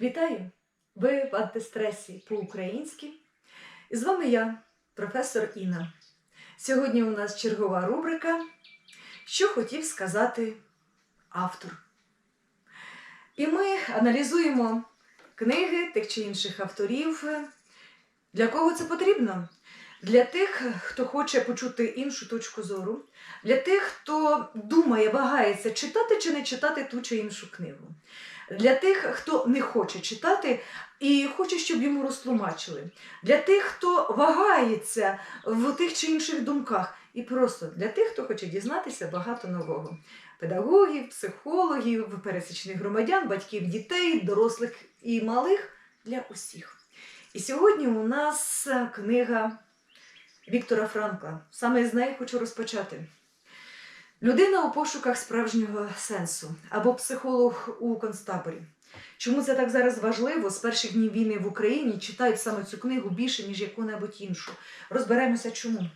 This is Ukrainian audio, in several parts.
Вітаю! Ви в антистресі по-українськи. І з вами я, професор Інна. Сьогодні у нас чергова рубрика Що хотів сказати автор. І ми аналізуємо книги тих чи інших авторів. Для кого це потрібно? Для тих, хто хоче почути іншу точку зору, для тих, хто думає, вагається, читати чи не читати ту чи іншу книгу. Для тих, хто не хоче читати і хоче, щоб йому розтлумачили. Для тих, хто вагається в тих чи інших думках. І просто для тих, хто хоче дізнатися багато нового. Педагогів, психологів, пересічних громадян, батьків дітей, дорослих і малих для усіх. І сьогодні у нас книга Віктора Франкла. Саме з неї хочу розпочати. Людина у пошуках справжнього сенсу або психолог у концтаборі. Чому це так зараз важливо? З перших днів війни в Україні читають саме цю книгу більше, ніж яку-небудь іншу. Розберемося чому.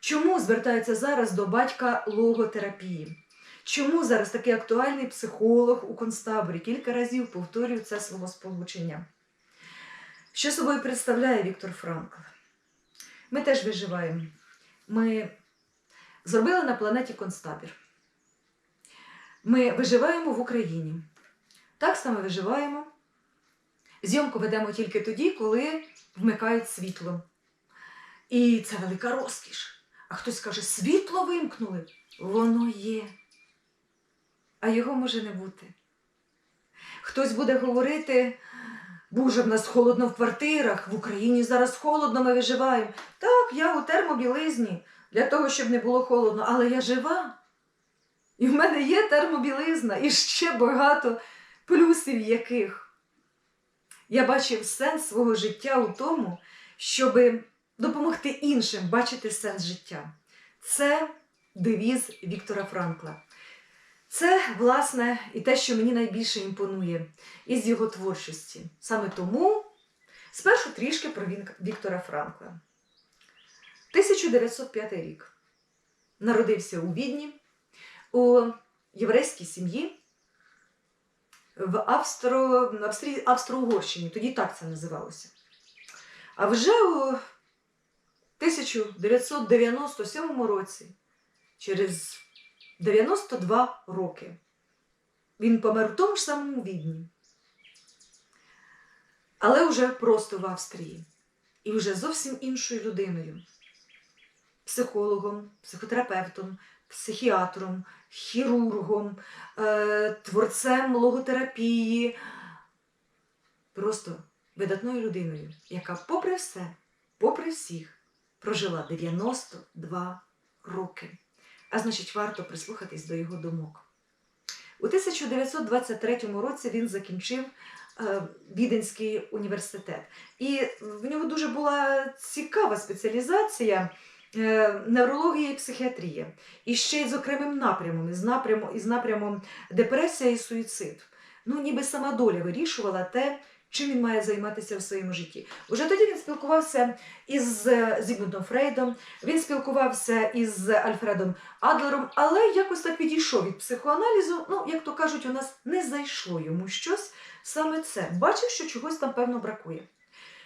Чому звертаються зараз до батька логотерапії? Чому зараз такий актуальний психолог у концтаборі? Кілька разів повторюю це свого сполучення. Що собою представляє Віктор Франкл? Ми теж виживаємо. Ми зробили на планеті концтабір. Ми виживаємо в Україні. Так само виживаємо. Зйомку ведемо тільки тоді, коли вмикають світло. І це велика розкіш. А хтось каже, світло вимкнули. Воно є. А його може не бути. Хтось буде говорити, Боже, в нас холодно в квартирах, в Україні зараз холодно, ми виживаємо. Так, я у термобілизні для того, щоб не було холодно, але я жива. І в мене є термобілизна і ще багато плюсів яких. Я бачив сенс свого життя у тому, щоб допомогти іншим бачити сенс життя. Це девіз Віктора Франкла. Це, власне, і те, що мені найбільше імпонує із його творчості. Саме тому спершу трішки про Віктора Франкла. 1905 рік. Народився у Відні у єврейській сім'ї в Австро... Австрі... Австро-Угорщині, тоді так це називалося. А вже у 1997 році, через 92 роки, він помер в тому ж самому Відні, але вже просто в Австрії. І вже зовсім іншою людиною. Психологом, психотерапевтом, психіатром, хірургом, е, творцем логотерапії, просто видатною людиною, яка, попри все, попри всіх, прожила 92 роки. А значить, варто прислухатись до його думок. У 1923 році він закінчив е, Віденський університет. І в нього дуже була цікава спеціалізація неврологія і психіатрія. І ще й з окремим напрямом, із напрямом, із напрямом депресія і суїцид. Ну, ніби сама доля вирішувала те, чим він має займатися в своєму житті. Уже тоді він спілкувався із Зігмундом Фрейдом, він спілкувався із Альфредом Адлером, але якось так відійшов від психоаналізу. Ну, як то кажуть, у нас не зайшло йому щось саме це. Бачив, що чогось там певно бракує.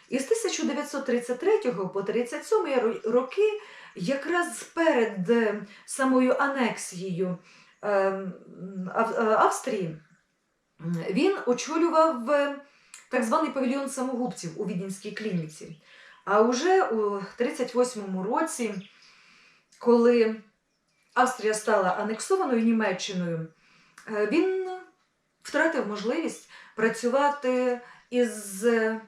І з 1933 по 1937 роки, якраз перед е, самою анексією ем, Австрії, він очолював е, так званий павільйон самогубців у Відінській клініці. А уже у 1938 році, коли Австрія стала анексованою Німеччиною, е, він втратив можливість працювати із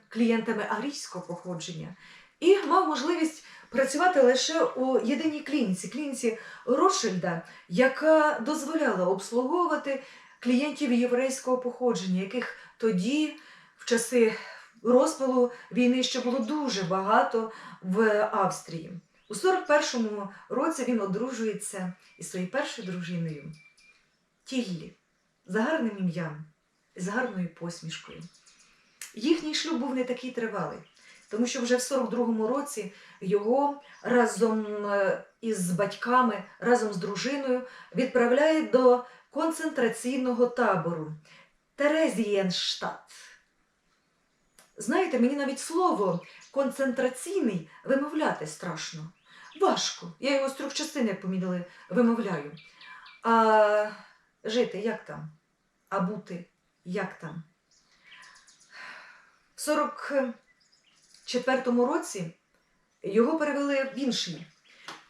клієнтами арійського походження і мав можливість працювати лише у єдиній клініці, клініці Ротшильда, яка дозволяла обслуговувати клієнтів єврейського походження, яких тоді, в часи розпалу війни, ще було дуже багато в Австрії. У 41-му році він одружується із своєю першою дружиною Тіллі, за гарним ім'ям, з гарною посмішкою. Їхній шлюб був не такий тривалий, тому що вже в 42-му році його разом е, із батьками, разом з дружиною відправляють до концентраційного табору Терезієнштадт. Знаєте, мені навіть слово концентраційний вимовляти страшно. Важко. Я його з трьох частин, як помітили, вимовляю. А жити як там? А бути як там? В 44-му році його перевели в інший.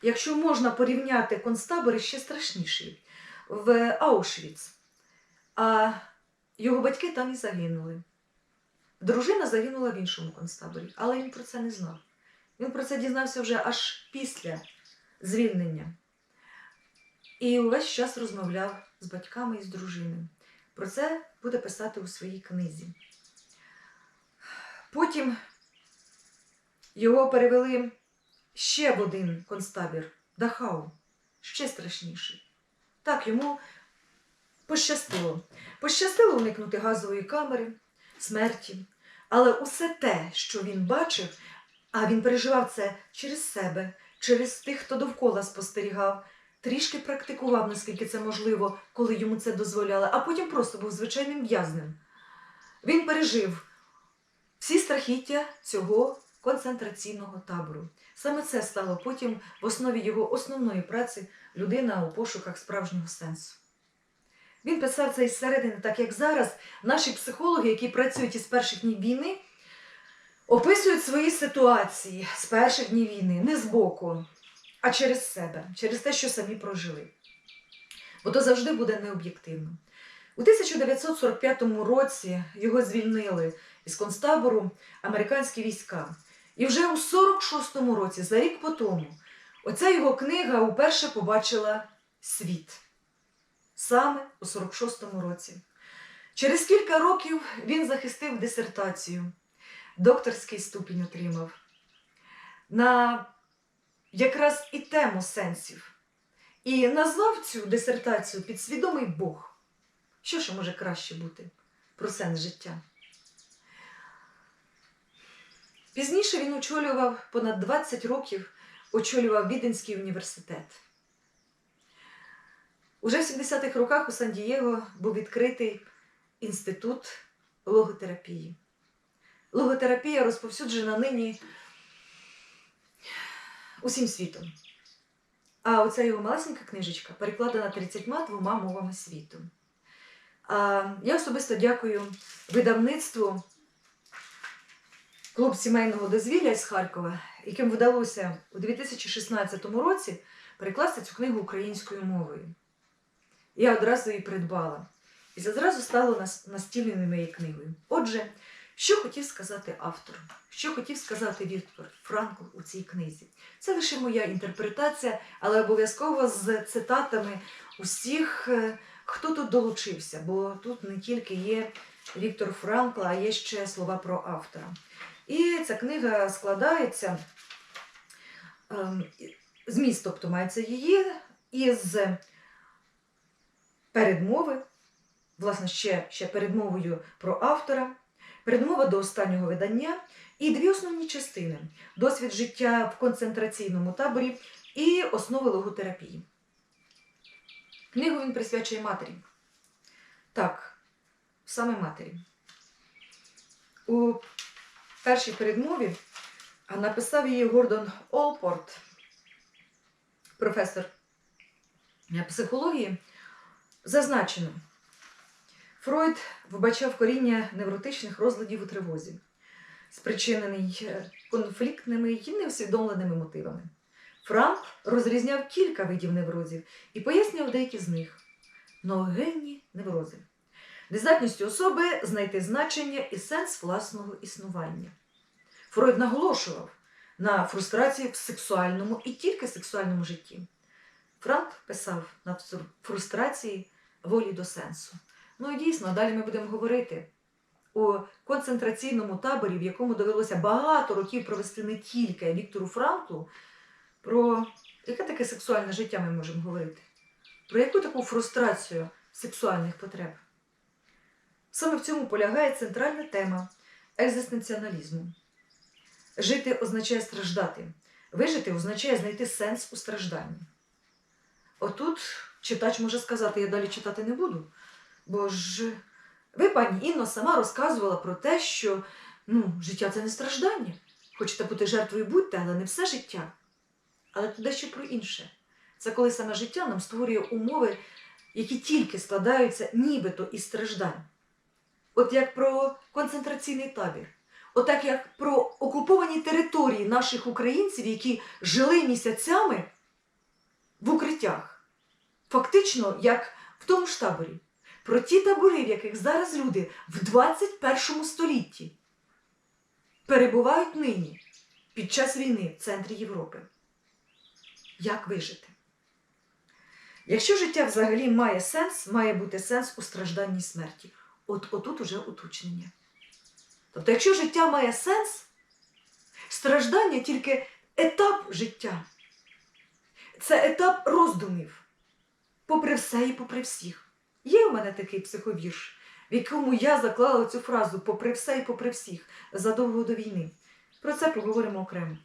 Якщо можна порівняти концтабори ще страшніший, в Аушвіц. А його батьки там і загинули. Дружина загинула в іншому концтаборі, але він про це не знав. Він про це дізнався вже аж після звільнення. І увесь час розмовляв з батьками і з дружиною. Про це буде писати у своїй книзі. Потім його перевели ще в один концтабір Дахау, ще страшніший. Так йому пощастило. Пощастило уникнути газової камери, смерті. Але усе те, що він бачив, а він переживав це через себе, через тих, хто довкола спостерігав, трішки практикував, наскільки це можливо, коли йому це дозволяли, а потім просто був звичайним в'язнем. Він пережив всі страхіття цього концентраційного табору. Саме це стало потім в основі його основної праці людина у пошуках справжнього сенсу. Він писав це із середини, так як зараз наші психологи, які працюють із перших днів війни, описують свої ситуації з перших днів війни, не збоку, а через себе, через те, що самі прожили. Бо то завжди буде необ'єктивно. У 1945 році його звільнили із концтабору американські війська. І вже у 46-му році, за рік по тому, оця його книга уперше побачила світ. Саме у 46-му році. Через кілька років він захистив дисертацію, докторський ступінь отримав на якраз і тему сенсів. І назвав цю дисертацію Підсвідомий Бог. Що ж може краще бути про сенс життя? Пізніше він очолював понад 20 років, очолював Віденський університет. Уже в 70-х роках у Сан-Дієго був відкритий інститут логотерапії. Логотерапія розповсюджена нині усім світом. А оця його малесенька книжечка перекладена 32 мовами світу. Я особисто дякую видавництву клуб сімейного дозвілля з Харкова, яким вдалося у 2016 році перекласти цю книгу українською мовою. Я одразу її придбала. І це зразу стало настільною моєю книгою. Отже, що хотів сказати автор, що хотів сказати Віктор Франкл у цій книзі. Це лише моя інтерпретація, але обов'язково з цитатами усіх, е, хто тут долучився, бо тут не тільки є Віктор Франкл, а є ще слова про автора. І ця книга складається, ем, зміст, тобто мається її, із передмови, власне, ще, ще передмовою про автора, передмова до останнього видання і дві основні частини: досвід життя в концентраційному таборі і основи логотерапії. Книгу він присвячує матері. Так, саме матері. У першій передмові а написав її Гордон Олпорт, професор психології, зазначено. Фройд вбачав коріння невротичних розладів у тривозі, спричинений е, конфліктними і неусвідомленими мотивами. Франк розрізняв кілька видів неврозів і пояснював деякі з них ноогенні неврози, нездатністю особи знайти значення і сенс власного існування. Фройд наголошував на фрустрації в сексуальному і тільки сексуальному житті. Франк писав на фрустрації волі до сенсу. Ну і дійсно, далі ми будемо говорити у концентраційному таборі, в якому довелося багато років провести не тільки Віктору Франклу, про яке таке сексуальне життя ми можемо говорити? Про яку таку фрустрацію сексуальних потреб? Саме в цьому полягає центральна тема екзистенціоналізму. Жити означає страждати. Вижити означає знайти сенс у стражданні. Отут читач може сказати, я далі читати не буду. Бо ж ви, пані Інно, сама розказувала про те, що Ну, життя це не страждання. Хочете бути жертвою, будьте, але не все життя. Але тут дещо про інше. Це коли саме життя нам створює умови, які тільки складаються нібито із страждань. От як про концентраційний табір, отак як про окуповані території наших українців, які жили місяцями в укриттях. Фактично, як в тому ж таборі. Про ті табори, в яких зараз люди в 21 столітті перебувають нині під час війни в центрі Європи. Як вижити? Якщо життя взагалі має сенс, має бути сенс у стражданні смерті. От отут уже уточнення. Тобто, якщо життя має сенс, страждання тільки етап життя. Це етап роздумів, попри все і попри всіх. Є в мене такий психовірш, в якому я заклала цю фразу попри все і попри всіх задовго до війни. Про це поговоримо окремо.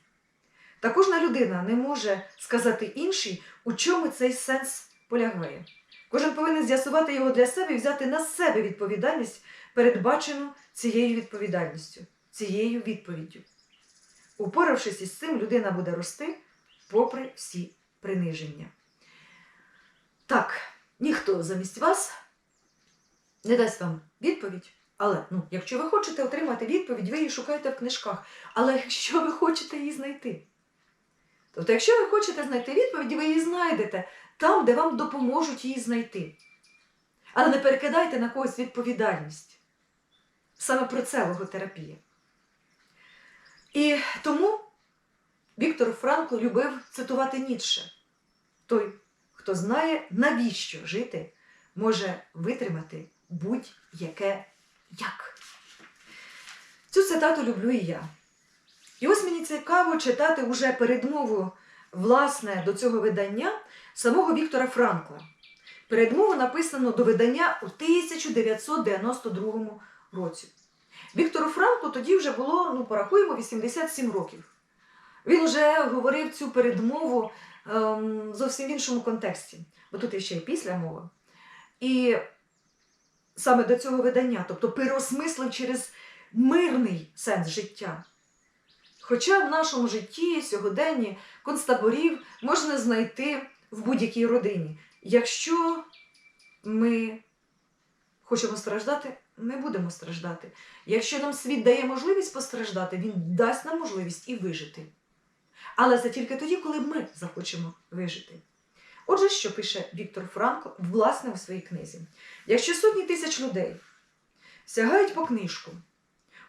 Та кожна людина не може сказати іншій, у чому цей сенс полягає. Кожен повинен з'ясувати його для себе і взяти на себе відповідальність, передбачену цією відповідальністю, цією відповіддю. Упоравшись із цим, людина буде рости попри всі приниження. Так, ніхто замість вас не дасть вам відповідь. Але ну, якщо ви хочете отримати відповідь, ви її шукаєте в книжках. Але якщо ви хочете її знайти, тобто, якщо ви хочете знайти відповідь, ви її знайдете там, де вам допоможуть її знайти. Але не перекидайте на когось відповідальність. Саме про це логотерапія. І тому Віктор Франкл любив цитувати Ніцше. Той, хто знає, навіщо жити, може витримати будь-яке як. Цю цитату люблю і я. І ось мені цікаво читати уже передмову власне до цього видання самого Віктора Франкла. Передмову написано до видання у 1992 році. Віктору Франку тоді вже було, ну, порахуємо, 87 років. Він вже говорив цю передмову ем, зовсім в іншому контексті, бо тут є ще й після мова. І саме до цього видання, тобто переосмислив через мирний сенс життя. Хоча в нашому житті сьогоденні концтаборів можна знайти в будь-якій родині. Якщо ми хочемо страждати, ми будемо страждати. Якщо нам світ дає можливість постраждати, він дасть нам можливість і вижити. Але це тільки тоді, коли ми захочемо вижити. Отже, що пише Віктор Франко, власне, у своїй книзі. Якщо сотні тисяч людей сягають по книжку,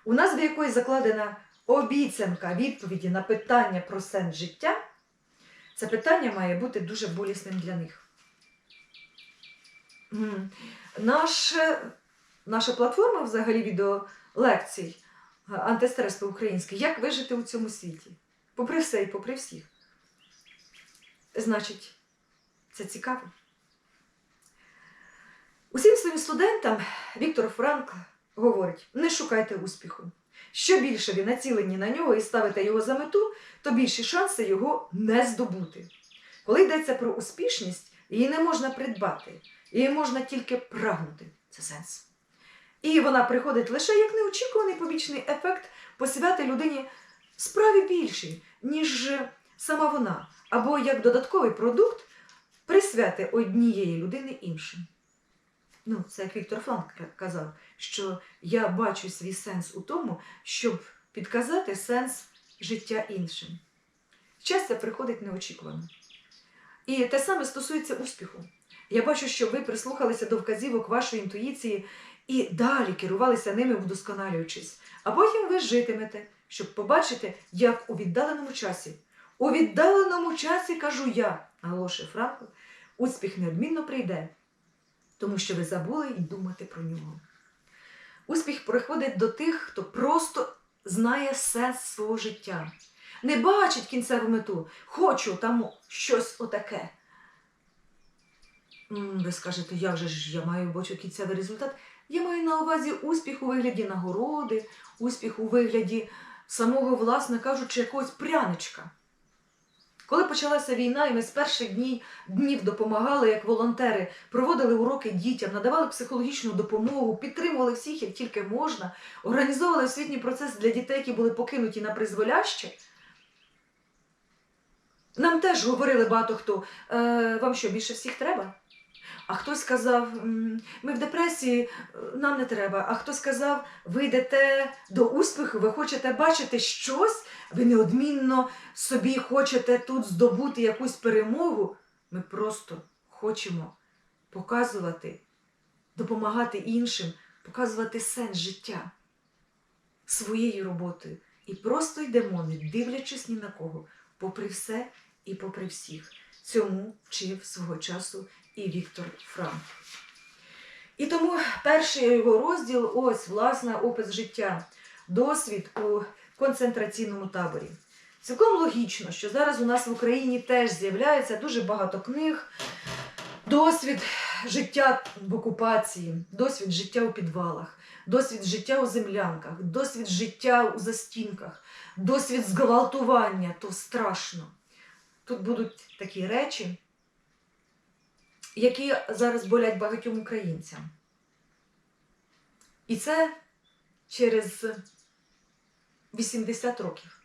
у назві якої закладена обіцянка відповіді на питання про сенс життя, це питання має бути дуже болісним для них. Наше, наша платформа взагалі відеолекцій е, антистрес по-українськи Як вижити у цьому світі? Попри все і попри всіх. Значить, це цікаво. Усім своїм студентам Віктор Франк говорить: не шукайте успіху. Що більше ви націлені на нього і ставите його за мету, то більші шанси його не здобути. Коли йдеться про успішність, її не можна придбати, її можна тільки прагнути. Це сенс. І вона приходить лише як неочікуваний побічний ефект посвяти людині справі більшій, ніж сама вона, або як додатковий продукт присвяти однієї людини іншим. Ну, це як Віктор Франк казав, що я бачу свій сенс у тому, щоб підказати сенс життя іншим. Щастя приходить неочікувано. І те саме стосується успіху. Я бачу, що ви прислухалися до вказівок вашої інтуїції і далі керувалися ними, вдосконалюючись. А потім ви житимете, щоб побачити, як у віддаленому часі. У віддаленому часі кажу я, наголошує Франко, успіх неодмінно прийде, тому що ви забули й думати про нього. Успіх приходить до тих, хто просто знає сенс свого життя, не бачить кінцеву мету, хочу там щось отаке. Ви скажете, як же ж я маю бачу кінцевий результат? Я маю на увазі успіх у вигляді нагороди, успіх у вигляді самого, власне кажучи, якогось пряничка. Коли почалася війна, і ми з перших днів, днів допомагали як волонтери, проводили уроки дітям, надавали психологічну допомогу, підтримували всіх, як тільки можна, організовували освітній процес для дітей, які були покинуті на призволяще. Нам теж говорили багато хто, е, вам що, більше всіх треба? А хтось сказав, ми в депресії, е, нам не треба. А хтось сказав, ви йдете до успіху, ви хочете бачити щось, ви неодмінно собі хочете тут здобути якусь перемогу. Ми просто хочемо показувати, допомагати іншим, показувати сенс життя своєю роботою. І просто йдемо, не дивлячись ні на кого, попри все і попри всіх. Цьому вчив свого часу і Віктор Франк. І тому перший його розділ ось, власне, опис життя, досвід у концентраційному таборі. Цілком логічно, що зараз у нас в Україні теж з'являється дуже багато книг, досвід життя в окупації, досвід життя у підвалах, досвід життя у землянках, досвід життя у застінках, досвід зґвалтування то страшно. Тут будуть такі речі, які зараз болять багатьом українцям. І це через 80 років.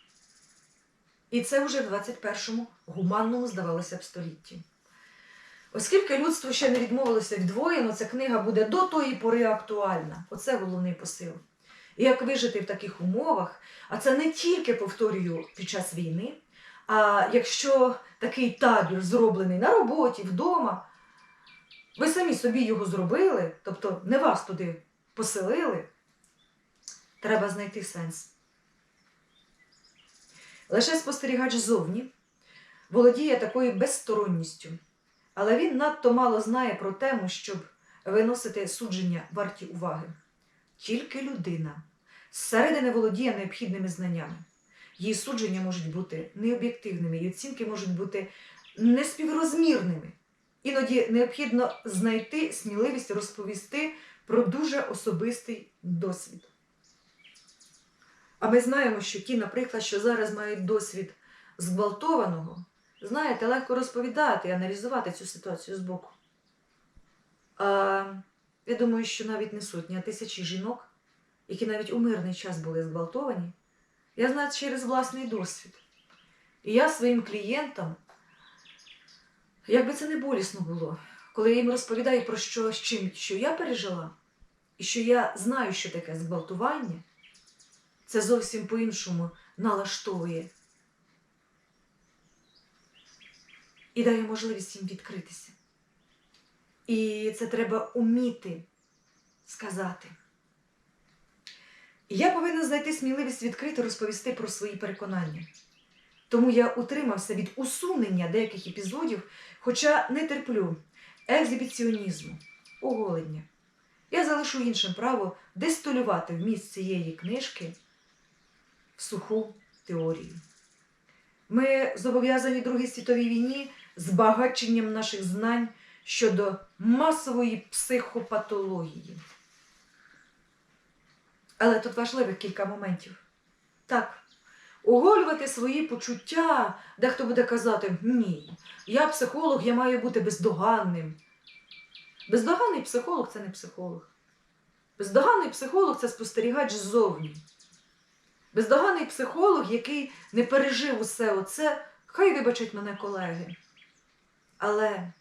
І це вже в 21-му гуманному, здавалося б, столітті. Оскільки людство ще не відмовилося від ця книга буде до тої пори актуальна. Оце головний посил. І як вижити в таких умовах, а це не тільки повторюю під час війни, а якщо такий табір зроблений на роботі, вдома, ви самі собі його зробили, тобто не вас туди поселили, треба знайти сенс. Лише спостерігач ззовні володіє такою безсторонністю, але він надто мало знає про тему, щоб виносити судження варті уваги. Тільки людина зсередини володіє необхідними знаннями. Її судження можуть бути необ'єктивними, її оцінки можуть бути неспіврозмірними. Іноді необхідно знайти сміливість розповісти про дуже особистий досвід. А ми знаємо, що ті, наприклад, що зараз мають досвід зґвалтованого, знаєте, легко розповідати і аналізувати цю ситуацію збоку. А я думаю, що навіть не сотні, а тисячі жінок, які навіть у мирний час були зґвалтовані, я знаю через власний досвід. І я своїм клієнтам, як би це не болісно було, коли я їм розповідаю про що, з чим, що я пережила, і що я знаю, що таке зґвалтування, це зовсім по-іншому налаштовує і дає можливість їм відкритися. І це треба уміти сказати. І я повинна знайти сміливість відкрито розповісти про свої переконання. Тому я утримався від усунення деяких епізодів, хоча не терплю екзибіціонізму, оголення. Я залишу іншим право дистилювати вміст цієї книжки в суху теорію. Ми зобов'язані Другій світовій війні збагаченням наших знань щодо масової психопатології. Але тут важливих кілька моментів. Так, оголювати свої почуття, дехто буде казати, ні, я психолог, я маю бути бездоганним. Бездоганний психолог це не психолог. Бездоганний психолог це спостерігач ззовні. Бездоганний психолог, який не пережив усе оце, хай вибачать мене колеги. Але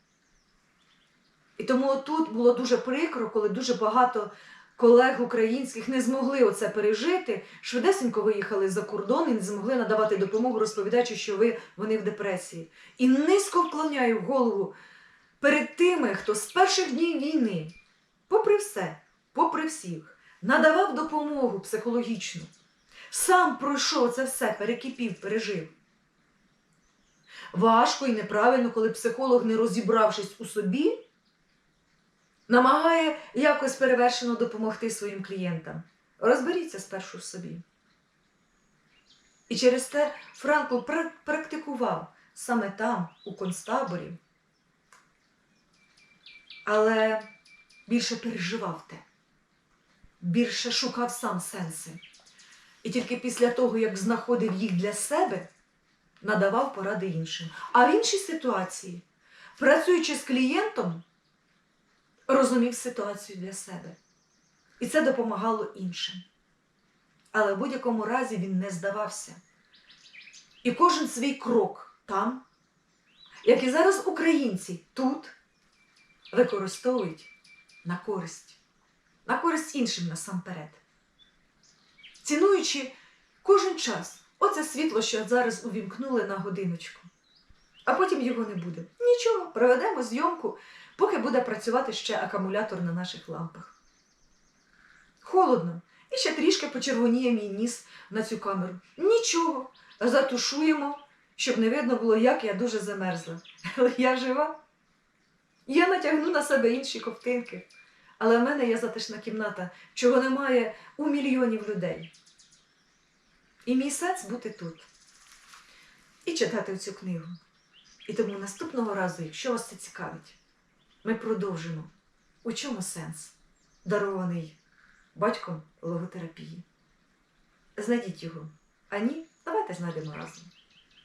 і тому тут було дуже прикро, коли дуже багато колег українських не змогли оце пережити, швидесенько виїхали за кордон і не змогли надавати допомогу, розповідаючи, що ви, вони в депресії. І низько вклоняю голову перед тими, хто з перших днів війни, попри все, попри всіх, надавав допомогу психологічну. Сам пройшов це все, перекипів, пережив. Важко і неправильно, коли психолог, не розібравшись у собі, намагає якось перевершено допомогти своїм клієнтам. Розберіться спершу в собі. І через те Франкл практикував саме там, у концтаборі, але більше переживав те, більше шукав сам сенси. І тільки після того, як знаходив їх для себе, надавав поради іншим. А в іншій ситуації, працюючи з клієнтом, розумів ситуацію для себе. І це допомагало іншим. Але в будь-якому разі він не здавався. І кожен свій крок там, як і зараз українці тут використовують на користь, на користь іншим насамперед. Цінуючи кожен час, оце світло, що зараз увімкнули на годиночку, а потім його не буде. Нічого, проведемо зйомку, поки буде працювати ще акумулятор на наших лампах. Холодно. І ще трішки почервоніє мій ніс на цю камеру. Нічого, затушуємо, щоб не видно було, як я дуже замерзла. Але я жива. Я натягну на себе інші ковтинки. Але в мене є затишна кімната, чого немає у мільйонів людей. І мій сенс бути тут і читати цю книгу. І тому наступного разу, якщо вас це цікавить, ми продовжимо. У чому сенс, дарований батьком логотерапії. Знайдіть його. А ні, давайте знайдемо разом.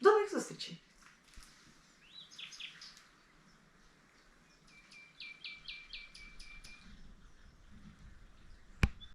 До нових зустрічей!